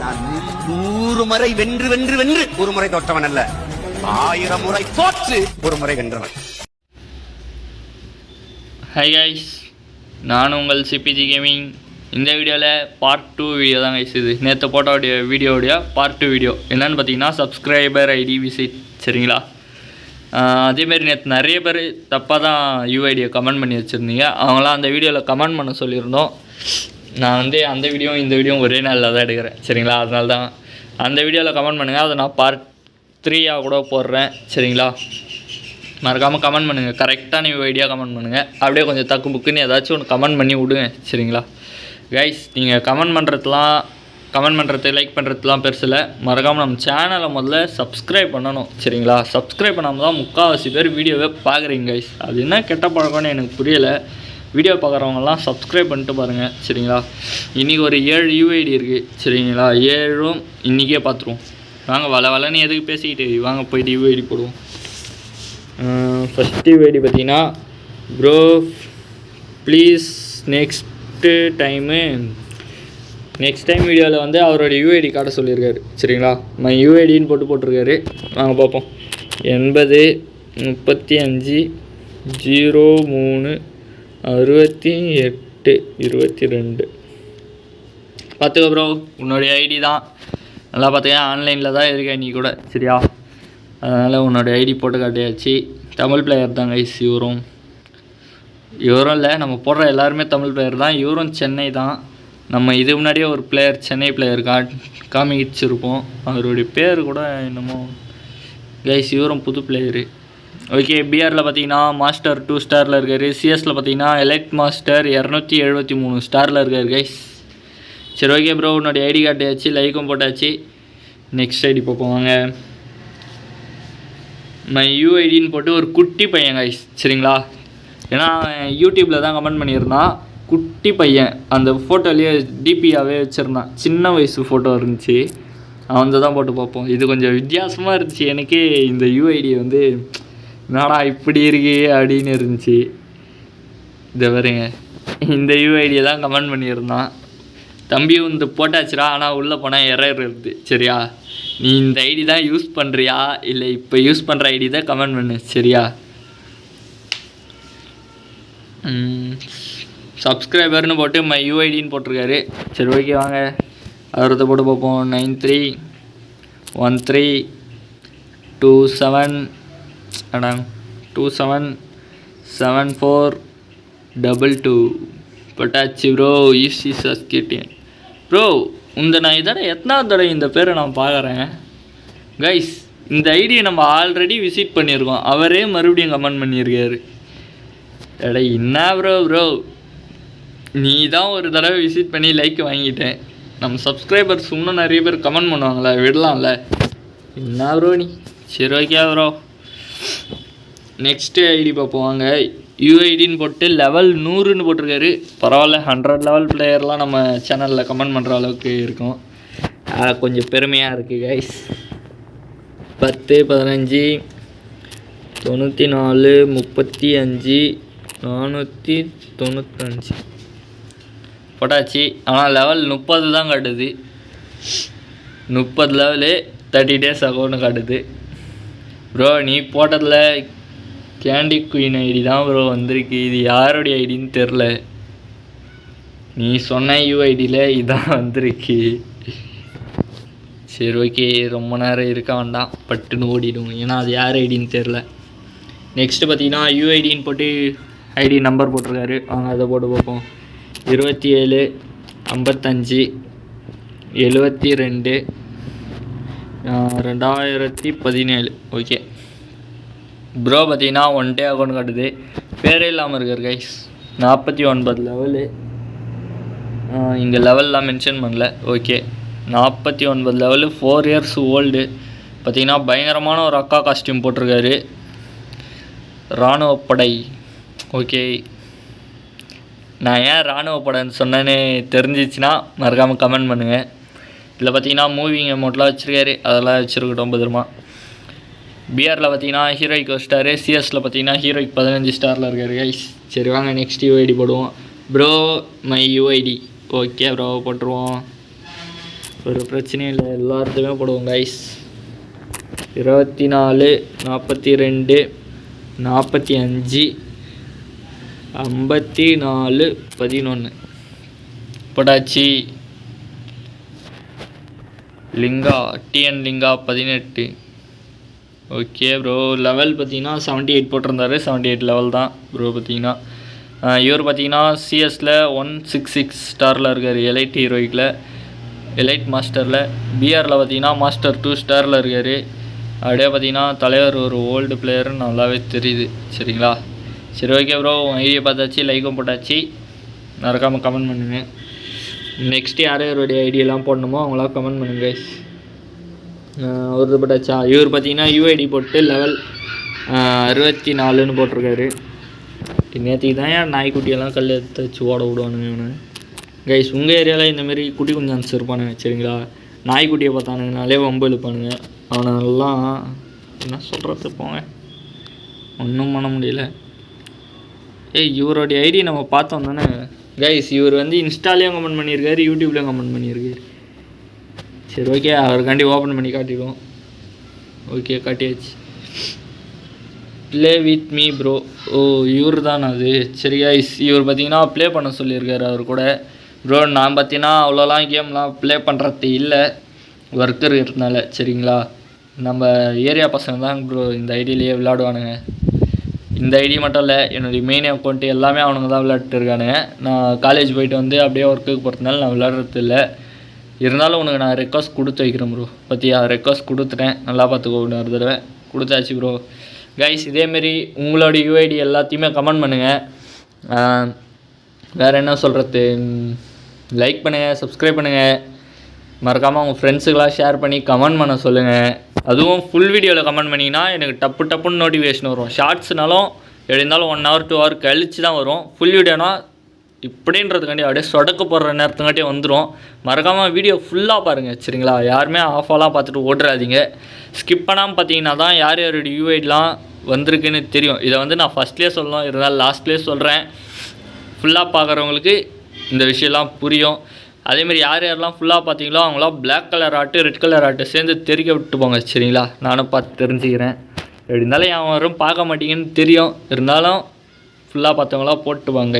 நான் நூறு முறை வென்று வென்று வென்று ஒரு முறை தோற்றவன் அல்ல. ஆயிரம் முறை தோற்று ஒரு முறை வென்றவன். ஹை கைஸ் நான் உங்கள் சிபிஜி கேமிங் இந்த வீடியோவில் பார்ட் டூ வீடியோ தான் கைஸ் இது. நேற்று போட்டோடைய வீடியோடைய பார்ட் டூ வீடியோ என்னென்னு பார்த்தீங்கன்னா சப்ஸ்கிரைபர் ஐடி விசிட் சரிங்களா? அதேமாரி நேற்று நிறைய பேர் தப்பாக தான் யூஐடியை கமெண்ட் பண்ணி வச்சுருந்தீங்க. அவங்களாம் அந்த வீடியோவில் கமெண்ட் பண்ண சொல்லியிருந்தோம். நான் வந்து அந்த வீடியோ இந்த வீடியோ ஒரே நாளில் தான் எடுக்கிறேன். சரிங்களா? அதனால தான் அந்த வீடியோவில் கமெண்ட் பண்ணுங்கள் அதை நான் பார்ட் த்ரீயாக கூட போடுறேன். சரிங்களா? மறக்காமல் கமெண்ட் பண்ணுங்கள் கரெக்டான ஐடியா கமெண்ட் பண்ணுங்கள் அப்படியே கொஞ்சம் தக்கு புக்குன்னு ஏதாச்சும் ஒன்று கமெண்ட் பண்ணி விடுங்க. சரிங்களா? கைஸ் நீங்கள் கமெண்ட் பண்ணுறதுலாம் கமெண்ட் பண்ணுறது லைக் பண்ணுறதுலாம் பெருசில் மறக்காமல் நம்ம சேனலை முதல்ல சப்ஸ்கிரைப் பண்ணணும். சரிங்களா? சப்ஸ்கிரைப் பண்ணாமல் தான் முக்கால்வாசி பேர் வீடியோவே பார்க்குறீங்க கைஸ் அது என்ன கெட்ட பழக்கம்னு எனக்கு புரியலை. வீடியோ பார்க்குறவங்கலாம் சப்ஸ்கிரைப் பண்ணிட்டு பாருங்கள் சரிங்களா? இன்றைக்கி ஒரு ஏழு யூஐடி இருக்குது சரிங்களா? ஏழும் இன்றைக்கே பார்த்துருவோம். வாங்க வள வளன்னு எதுக்கு பேசிக்கிட்டு வாங்க போயிட்டு யூஐடி போடுவோம். ஃபஸ்ட்டு யூஐடி பார்த்தீங்கன்னா bro please next time next time வீடியோவில் வந்து அவரோட யூஐடி காட்ட சொல்லியிருக்காரு சரிங்களா? நான் யூஐடின்னு போட்டு போட்டிருக்காரு. வாங்க பார்ப்போம். எண்பது முப்பத்தி அஞ்சு ஜீரோ மூணு அறுபத்தி எட்டு இருபத்தி ரெண்டு. பார்த்துக்க ப்ரோ உன்னுடைய ஐடி தான். நல்லா பார்த்துக்க ஆன்லைனில் தான் இருக்கேன் நீ கூட சரியா? அதனால் உன்னோட ஐடி போட்டு காட்டியாச்சு. தமிழ் பிளேயர் தான் கைஸ் இவரும். இவரும் இல்லை நம்ம போடுற எல்லாருமே தமிழ் பிளேயர் தான். இவரும் சென்னை தான். நம்ம இது முன்னாடியே ஒரு பிளேயர் சென்னை பிளேயர் கா காமிச்சிருப்போம். அவருடைய பேர் கூட என்னமோ கைஸ் இவரும் புது பிளேயரு ஓகே பிஆரில் பார்த்தீங்கன்னா மாஸ்டர் டூ ஸ்டாரில் இருக்கார். சிஎஸில் பார்த்தீங்கன்னா எலெக்ட் மாஸ்டர் இரநூத்தி எழுபத்தி மூணு ஸ்டாரில் இருக்கார் கைஸ் சரி ஓகே ப்ரோ உன்னோட ஐடி காட்டியாச்சு லைக்கும் போட்டாச்சு. நெக்ஸ்ட் ஐடி பார்ப்போம் வாங்க. யூஐடின்னு போட்டு ஒரு குட்டி பையன் கைஸ் சரிங்களா? ஏன்னா அவன் யூடியூப்பில் தான் கமெண்ட் பண்ணியிருந்தான். குட்டி பையன். அந்த ஃபோட்டோலேயே டிபியாகவே வச்சுருந்தான். சின்ன வயசு ஃபோட்டோ இருந்துச்சு. அவன் தான் போட்டு பார்ப்போம். இது கொஞ்சம் வித்தியாசமாக இருந்துச்சு. எனக்கே இந்த யூஐடி வந்து என்னடா இப்படி இருக்கு அப்படின்னு இருந்துச்சு. இதை பாருங்க. இந்த யூஐடியை தான் கமெண்ட் பண்ணியிருந்தான். தம்பி வந்து போட்டாச்சுடா ஆனால் உள்ளே போனால் எரர் இருக்குது சரியா? நீ இந்த ஐடி தான் யூஸ் பண்ணுறியா இல்லை இப்போ யூஸ் பண்ணுற ஐடி தான் கமெண்ட் பண்ணு. சரியா? சப்ஸ்கிரைபர்னு போட்டு மை யூஐடின்னு போட்டிருக்காரு. சரி ஓகே வாங்க. அவரத்தை போட்டு பார்ப்போம். Nine three one three two seven அடா two seven seven four double two பட்டாச்சு bro easy சஸ்கிட்டியன் ப்ரோ இந்த நான் இதோட எத்தனாவது தடவை இந்த பேரை நான் பார்க்குறேன்? கைஸ் இந்த ஐடியை நம்ம ஆல்ரெடி விசிட் பண்ணியிருக்கோம். அவரே மறுபடியும் கமெண்ட் பண்ணியிருக்காரு. எடா என்ன ப்ரோ ப்ரோ நீ தான் ஒரு தடவை விசிட் பண்ணி லைக் வாங்கிட்டேன். நம்ம சப்ஸ்கிரைபர்ஸ் இன்னும் நிறைய பேர் கமெண்ட் பண்ணுவாங்களே விடலாம்ல. என்ன ப்ரோ நீ? சரி ஓகே ப்ரோ நெக்ஸ்ட்டு ஐடி பார்ப்போம். வாங்க. யூஐடின்னு போட்டு லெவல் நூறுன்னு போட்டிருக்காரு. பரவாயில்ல ஹண்ட்ரட் லெவல் பிளேயர்லாம் நம்ம சேனலில் கமெண்ட் பண்ணுற அளவுக்கு இருக்கும். கொஞ்சம் பெருமையாக இருக்குது கைஸ் பத்து பதினஞ்சு தொண்ணூற்றி நாலு முப்பத்தி அஞ்சு நானூற்றி தொண்ணூத்தஞ்சு. போட்டாச்சு. ஆனால் லெவல் முப்பது தான் காட்டுது. முப்பது லெவலு தேர்ட்டி டேஸ் ஆகும்னு காட்டுது. ப்ரோ நீ போட்டதில் கேண்டி குயின் ஐடி தான் ப்ரோ வந்திருக்கு. இது யாருடைய ஐடின்னு தெரில. நீ சொன்ன யூஐடியில் இதான் வந்திருக்கு. சரி ஓகே ரொம்ப நேரம் இருக்க வேண்டாம். பட்டுன்னு ஓடிடும் ஏன்னா அது யார் ஐடின்னு தெரில. நெக்ஸ்ட்டு பார்த்தீங்கன்னா யூஐடின்னு போட்டு ஐடி நம்பர் போட்டிருக்காரு. அவங்க அதை போட்டு பார்ப்போம். இருபத்தி ஏழு ஐம்பத்தஞ்சு எழுபத்தி ரெண்டு ரெண்டாயிரத்தி பதினேழு. ஓகே ப்ரோ பார்த்தீங்கன்னா ஒன் டே அக்கௌண்ட் காட்டுது. பேரே இல்லாமல் இருக்கார் கைஸ் நாற்பத்தி ஒன்பது லெவலு இங்கே லெவல்லாம் மென்ஷன் பண்ணல. ஓகே நாற்பத்தி ஒன்பது லெவலு ஃபோர் இயர்ஸ் ஓல்டு பார்த்தீங்கன்னா பயங்கரமான ஒரு அக்கா காஸ்டியூம் போட்டிருக்காரு. இராணுவப்படை ஓகே நான் ஏன் இராணுவப்படைன்னு சொன்னேன்னு தெரிஞ்சிச்சுன்னா மறக்காமல் கமெண்ட் பண்ணுங்கள் இதில் பார்த்தீங்கன்னா மூவிங் அமௌண்ட்லாம் வச்சுருக்காரு. அதெல்லாம் வச்சுருக்கட்டும் பத்திரமா. பிஆரில் பார்த்தீங்கன்னா ஹீரோய்க்கு ஒரு ஸ்டாரு சிஎஸில் பார்த்தீங்கன்னா ஹீரோய்க்கு பதினஞ்சு ஸ்டாரில் இருக்காரு கைஸ் சரி வாங்க நெக்ஸ்ட் யூஐடி போடுவோம். Bro my UID okay bro போட்டுருவோம். ஒரு பிரச்சனையும் இல்லை எல்லாத்துக்குமே போடுவோம் கைஸ் இருபத்தி நாலு நாற்பத்தி ரெண்டு நாற்பத்தி அஞ்சு ஐம்பத்தி நாலு பதினொன்று போட்டாச்சு. லிங்கா டிஎன் லிங்கா பதினெட்டு. ஓகே ப்ரோ லெவல் பார்த்தீங்கன்னா செவன்ட்டி எயிட் போட்டிருந்தாரு. செவன்ட்டி எயிட் லெவல் தான் ப்ரோ பார்த்தீங்கன்னா. இவர் பார்த்தீங்கன்னா சிஎஸில் ஒன் சிக்ஸ் சிக்ஸ் ஸ்டாரில் இருக்கார். எலைட் ஹீரோயிக்கில் எலைட் மாஸ்டரில் பிஆரில் பார்த்தீங்கன்னா மாஸ்டர் டூ ஸ்டாரில் இருக்கார். அப்படியே பார்த்தீங்கன்னா தலைவர் ஒரு ஓல்டு பிளேயர்னு நல்லாவே தெரியுது. சரிங்களா? சரி ஓகே ப்ரோ ஐடியா பார்த்தாச்சு லைக்கும் போட்டாச்சு. மறக்காமல் கமெண்ட் பண்ணுங்கள் நெக்ஸ்ட் யார் யாருடைய ஐடியெல்லாம் போடணுமோ அவங்களாம் கமெண்ட் பண்ணுங்க கைஸ் ஆஹ் ஒரு போட்டாச்சா? இவர் பார்த்தீங்கன்னா யூஐடி போட்டு லெவல் அறுபத்தி நாலுன்னு போட்டிருக்காரு. நேற்றுக்கு தான் ஏன் நாய்க்குட்டியெல்லாம் கல் எடுத்து வச்சு ஓட விடுவானுங்க இவனு. கைஸ் உங்கள் ஏரியாவில் இந்தமாரி குட்டி குஞ்சான்ஸ் இருப்பானுங்க சரிங்களா? நாய்க்குட்டியை பார்த்தானுங்கனாலே வம்பு இழுப்பானுங்க. அவனெல்லாம் என்ன சொல்கிறது போங்க. ஒன்றும் பண்ண முடியல. ஏய் இவருடைய ஐடி நம்ம பார்த்தோம் தானே? கைஸ் இவர் வந்து இன்ஸ்டாலேயும் கமெண்ட் பண்ணியிருக்காரு யூடியூப்லேயும் கமெண்ட் பண்ணியிருக்காரு. சரி ஓகே அவருக்காண்டி ஓப்பன் பண்ணி காட்டிடுவோம். ஓகே காட்டியாச்சு. ப்ளே வித் மீ ப்ரோ ஓ இவர் தான் அது. சரி கைஸ் இவர் பார்த்தீங்கன்னா ப்ளே பண்ண சொல்லியிருக்காரு அவர் கூட. ப்ரோ நான் பார்த்தீங்கன்னா அவ்வளோலாம் கேம்லாம் ப்ளே பண்ணுறது இல்லை. ஒர்க் இருக்கிறதுனால சரிங்களா? நம்ம ஏரியா பசங்க தான் ப்ரோ இந்த ஐடியிலேயே விளாடுவானுங்க இந்த ஐடி மட்டும் இல்லை என்னுடைய மெயின் அக்கௌண்ட்டு எல்லாமே அவனுங்க தான் விளையாட்டு இருக்கானுங்க. நான் காலேஜ் போயிட்டு வந்து அப்படியே ஒர்க்குக்கு போகிறதுனால நான் விளையாடுறது இல்லை. இருந்தாலும் உனக்கு நான் ரெக்வஸ்ட் கொடுத்து வைக்கிறேன் ப்ரோ பற்றியா ரெக்வஸ்ட் கொடுத்துட்டேன். நல்லா பார்த்துக்கோ ஒரு தடவை. கொடுத்தாச்சு ப்ரோ கைஸ் இதேமாரி உங்களோட யூஐடி எல்லாத்தையுமே கமெண்ட் பண்ணுங்கள் வேறு என்ன சொல்கிறது லைக் பண்ணுங்கள் சப்ஸ்கிரைப் பண்ணுங்கள் மறக்காமல் உங்கள் ஃப்ரெண்ட்ஸுக்கெல்லாம் ஷேர் பண்ணி கமெண்ட் பண்ண சொல்லுங்கள் அதுவும் ஃபுல் வீடியோவில் கமெண்ட் பண்ணிங்கன்னா எனக்கு டப்பு டப்புன்னு நோட்டிஃபிகேஷன் வரும். ஷார்ட்ஸ்னாலும் எப்படி இருந்தாலும் ஒன் ஹவர் டூ ஹவர் கழித்து தான் வரும். ஃபுல் வீடியோனா இப்படின்றதுக்காண்டி அப்படியே சொடக்கு போடுற நேரத்துக்காட்டியே வந்துடும் மறக்காமல் வீடியோ ஃபுல்லாக பாருங்கள் சரிங்களா? யாருமே ஆஃபாலாம் பார்த்துட்டு ஓடுறாதீங்க. ஸ்கிப் பண்ணாமல் பார்த்தீங்கன்னா தான் யார் யாருடைய யூஐடெலாம் வந்திருக்குன்னு தெரியும். இதை வந்து நான் ஃபஸ்ட்லேயே சொல்லணும். இருந்தாலும் லாஸ்ட்லேயே சொல்கிறேன் ஃபுல்லாக பார்க்குறவங்களுக்கு இந்த விஷயம்லாம் புரியும். அதேமாதிரி யார் யாரெல்லாம் ஃபுல்லாக பார்த்தீங்களோ அவங்களாம் பிளாக் கலர் ஆட்டு ரெட் கலர் ஆட்டு சேர்ந்து தெறிக்க விட்டு போங்க சரிங்களா? நானும் பார்த்து தெரிஞ்சுக்கிறேன். எப்படி இருந்தாலும் யாரும் பார்க்க மாட்டீங்கன்னு தெரியும். இருந்தாலும் ஃபுல்லாக பார்த்தவங்களாம் போட்டுவாங்க